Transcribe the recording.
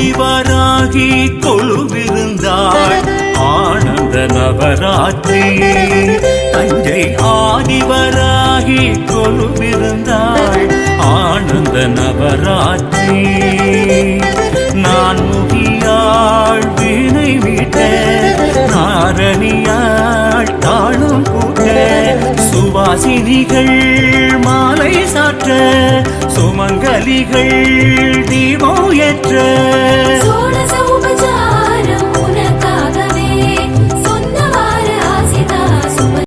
ஆதிவராகி கொழுவிருந்தாள் ஆனந்த நவராத்திரி தஞ்சை ஆதிவராகி கொழுவிருந்தாள் ஆனந்த நவராத்திரி நான் முகியாள் வீணை விட்ட நாரணியாள் தாழும் கூட்ட சுவாசினிகள் மாலை சாற்ற சுமங்கலிகள் தீபம் ஏற்ற